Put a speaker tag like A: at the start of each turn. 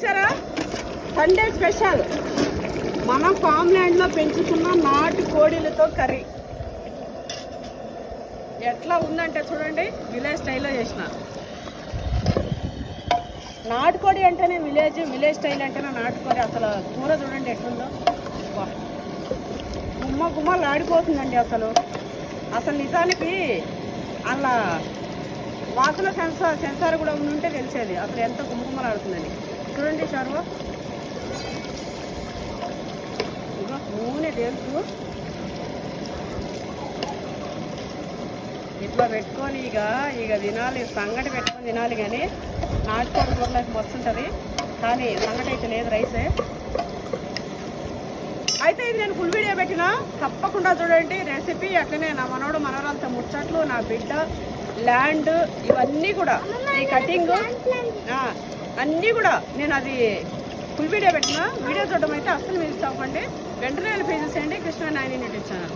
A: చూసారా? Sunday special మనం form ల్యాండ్లో పెంచుకున్న నాటు కోడిలతో కర్రీ. ఎట్లా ఉందంటే చూడండి విలేజ్ స్టైల్లో చేసిన. నాటుకోడి అంటేనే విలేజ్ విలేజ్ స్టైల్ అంటేనే నాటుకోడి అసలు కూర చూడండి ఎట్లుందో. గుమ్మ గుమ్మలు ఆడిపోతుందండి అసలు. అసలు నిజానికి అలా వాసన సెన్సార్ సెన్సార్ కూడా ఉంటే తెలిసేది. అసలు ఎంత గుమ్మగుమ్మలు ఆడుతుందండి చూడండి చర్వ ఇగో నూనె తెలుసు ఇట్లా పెట్టుకొని ఇక ఇక తినాలి సంగటి పెట్టుకొని తినాలి కానీ నాటుకోవడం కూరలోకి మస్తు ఉంటుంది. కానీ సంగటి అయితే లేదు రైసే. అయితే ఇది నేను ఫుల్ వీడియో పెట్టిన. తప్పకుండా చూడండి. రెసిపీ అట్లనే నా మనోడు మనవరాలతో ముచ్చట్లు నా బిడ్డ ల్యాండ్ ఇవన్నీ కూడా. ఈ కటింగ్ అన్నీ కూడా నేను అది ఫుల్ వీడియో పెట్టిన. వీడియో చూడడం అయితే అస్సలు మిస్ అవ్వకండి. వెంటనే వెళ్ళి పేజెస్ చేయండి. Krishna Nayani YouTube channel